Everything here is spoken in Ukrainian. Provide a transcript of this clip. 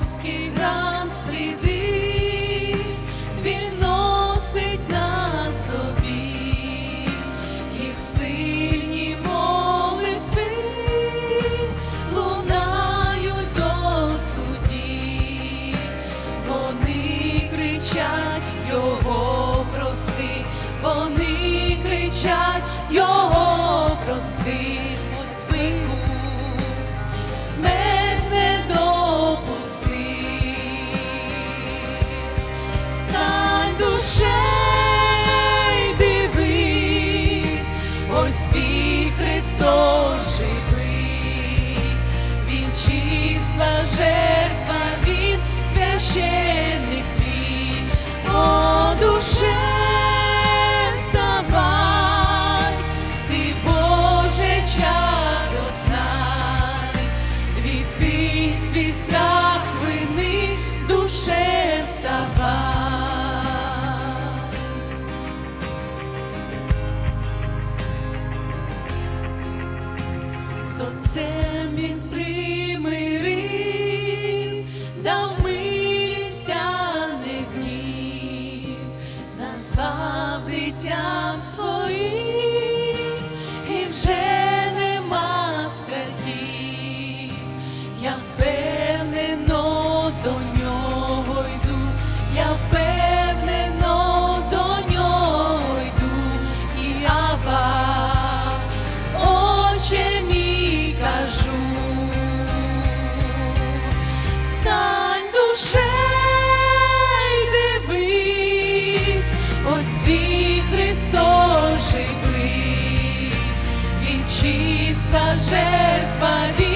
Покровський гранд сліди, він носить на собі їх сильні молитви. Лунають до суді, вони кричать, його прости, вони кричать, очей дивись, ось твій Христос живий, Він числа жертва, Він священник твій, о душе. Свій страх. серце мій жертва ві.